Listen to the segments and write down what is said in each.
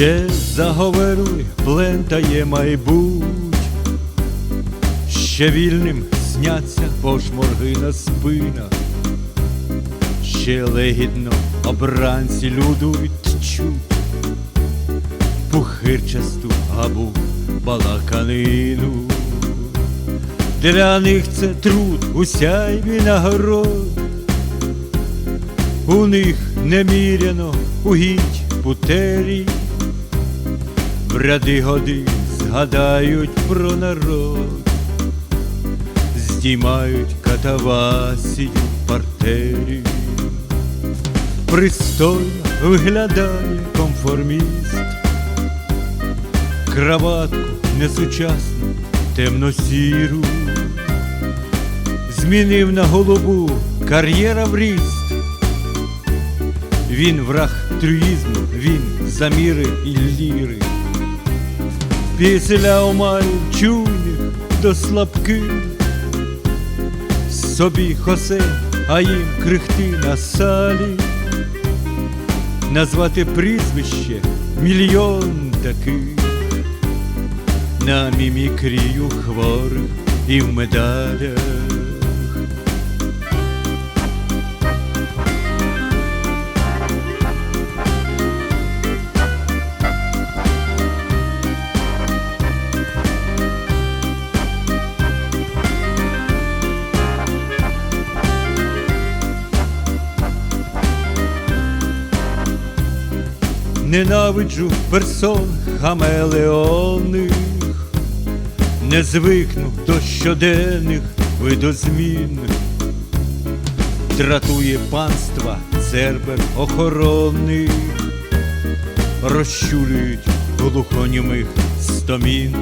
Ще заговерли, плентає майбуть, ще вільним сняться пошморги на спинах, ще легідно обранці людують чуть, пухирчасту габу балаканину. Для них це труд усяйві нагород, у них неміряно угідь путері, в ряди годи згадають про народ, здіймають катавасію в партері. Пристойно виглядає конформіст, краватку несучасну, темно-сіру, змінив на голубу кар'єра в ріст. Він враг трюїзму, він заміри і ліри. Після чуйних до слабких, собі хосе, а їм крихти на салі, назвати прізвище мільйон таких, на мімікрію хворих і в медалях. Ненавиджу персон хамелеонних, не звикну до щоденних видозмін, дратує панства цербер охоронних, розчулюють глухонімих стомін.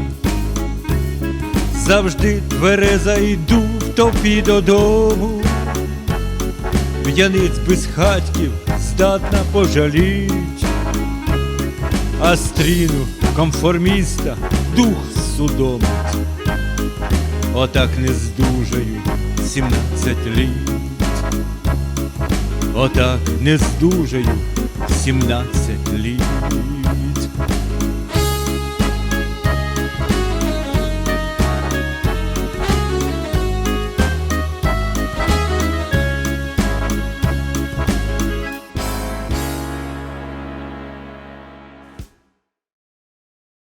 Завжди твереза йду в топі додому, п'яниць безхатьків здатна пожаліть, а стріну конформіста дух судомить. Отак не здужаю сімнадцять літ, отак не здужаю сімнадцять літ.